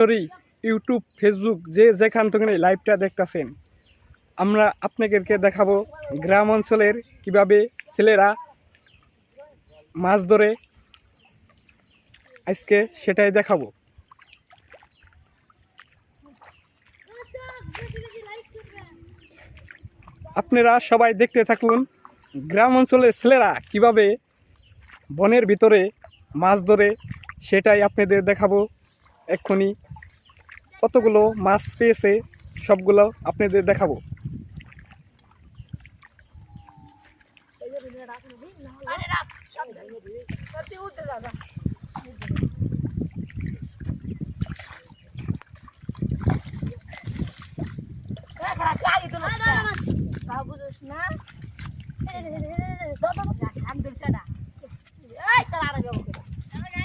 Sorry YouTube Facebook যে যেখান থেকে লাইভটা দেখতেছেন, আমরা আপনাদেরকে দেখাবো গ্রাম অঞ্চলের কীভাবে ছেলেরা মাছ ধরে। আজকে সেটাই দেখাবো। আপনারা সবাই দেখতে থাকুন গ্রাম অঞ্চলের ছেলেরা কীভাবে বনের ভিতরে মাছ ধরে, সেটাই আপনাদের দেখাবো এক্ষুনি। কতগুলো মাছ পেয়েছে সবগুলো আপনাদের দেখাবো।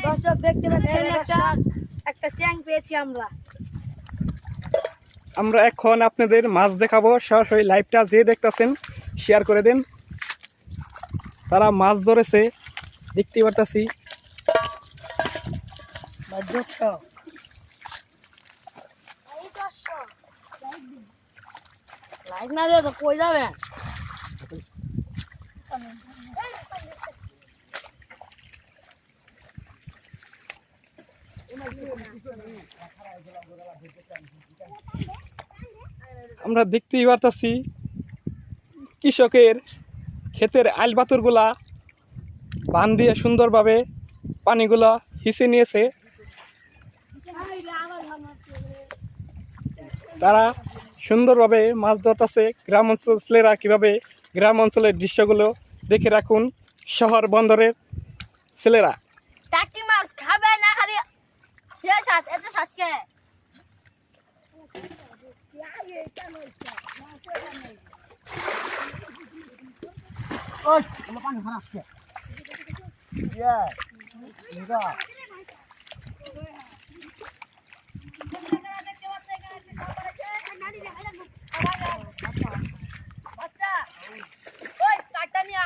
দর্শক দেখতে পাচ্ছেন একটা চ্যাং পেয়েছি আমরা। আমরা এখন আপনাদের মাছ দেখাবো। সরাসরি লাইভটা যে দেখতেছেন শেয়ার করে দেন। তারা মাছ ধরেছে, দেখতে পারতাছি। না দিয়ে তো কই যাবেন? আমরা দেখতেই পারতাছি কৃষকের ক্ষেতের আইল বাতুরগুলা বান দিয়ে সুন্দরভাবে পানিগুলা হিসে নিয়েছে। তারা সুন্দরভাবে মাছ ধরতেছে। গ্রাম অঞ্চল ছেলেরা কীভাবে গ্রাম অঞ্চলের দৃশ্যগুলো দেখে রাখুন। শহর বন্দরের ছেলেরা। মাছ খাবে না শেষ সাত এত সাতকে ওই কাটা নিয়া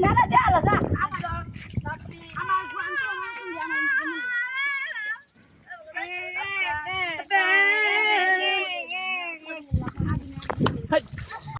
拿了，掉了。